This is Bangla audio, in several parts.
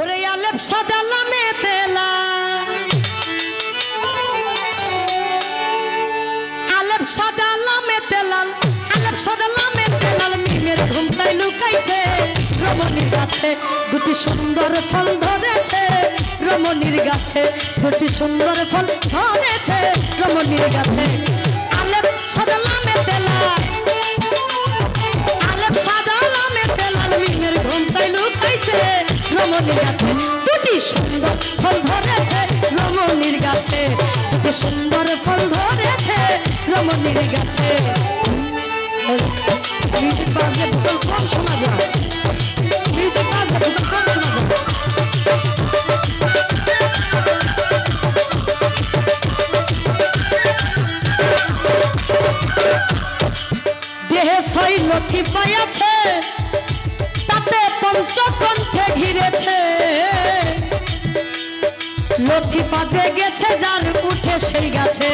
ওরে আলেপ সাদালামে তেলা। আলেপ সাদালামে তেলাল, আলেপ সাদালামে তেলাল, মিমের ঘুমটাই লুকাইছে। রমণীর গাছে দুটি সুন্দর ফল ধরেছে। রমণীর গাছে দুটি সুন্দর ফল ধরেছে। রমণীর গাছে আলেপ সাদালামে তেলা। রমণীর গাছে, দুটি সুন্দর ফল ধরেছে রমণীর গাছে, দুটি সুন্দর ফল ধরেছে রমণীর গাছে। দেহে সই লথি পাইয়াছে পঞ্চকণ্ঠে ঘিরেছে। লথি পাজে গেছে, যার উঠে সেই গাছে।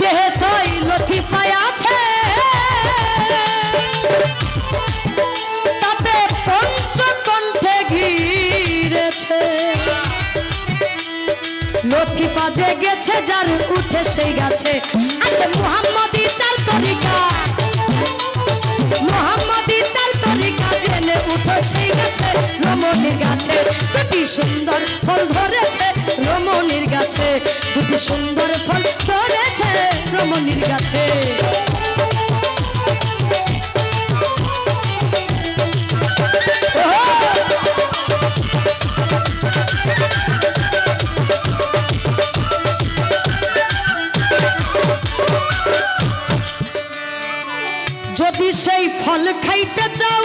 দেহে সই লথি পাইয়াছে তাতে পঞ্চকণ্ঠে ঘিরেছে। লথি পাজে গেছে, যার উঠে সেই গাছে। সুন্দর ফল ধরেছে রমণীর গাছে। দুটি সুন্দর ফল ধরেছে রমণীর গাছে। যদি সেই ফল খাইতে চাও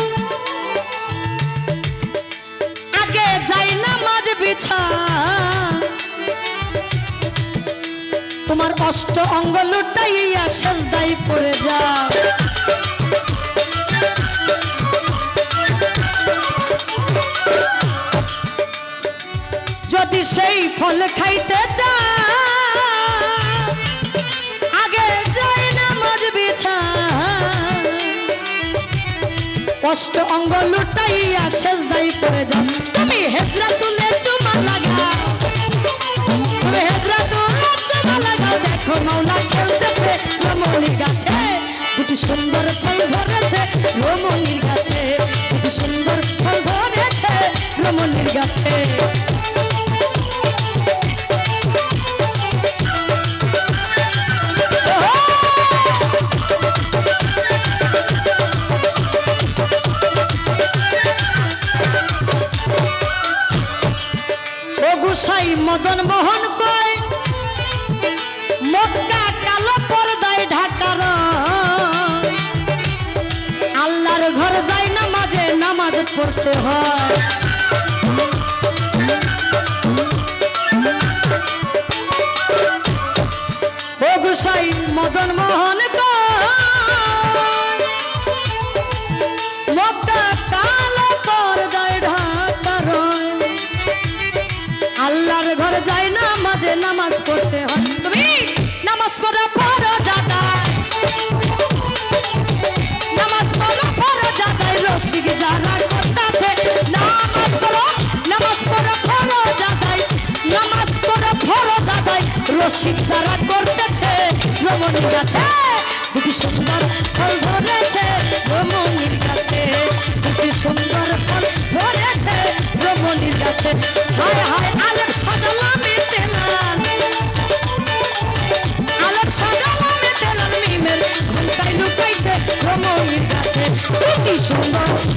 তোমার অষ্ট অঙ্গ লুটাইয়া সেজদাই পড়ে যাও যদি সেই ফল খাইতে চাও আগে যাই না মাঝ বিছা। অষ্ট অঙ্গ লুটাইয়া সেজদাই পড়ে যাও তুমি হেজরা তুলে চুমা সুন্দর ফল ধরেছে রমণীর গাছে। সুন্দর ফল ধরেছে রমণীর গাছে। মদন মোহন কয় মক্কা পড়তে হয়। মদন মোহন আল্লাহর ঘরে যাই না, মাঝে নামাজ পড়তে হয়। তুমি নামাজ পড়া পড়ো যারা করতেছে, রমণীর কাছে। দুটি সুন্দর ফল ধরেছে, রমণীর কাছে। দুটি সুন্দর ফল ধরেছে, রমণীর কাছে। হায় হায় আলেপ সাদালামে তেলাল। আলেপ সাদালামে তেলাল, মিমের ঘন্টায় লুকাইছে সুন্দর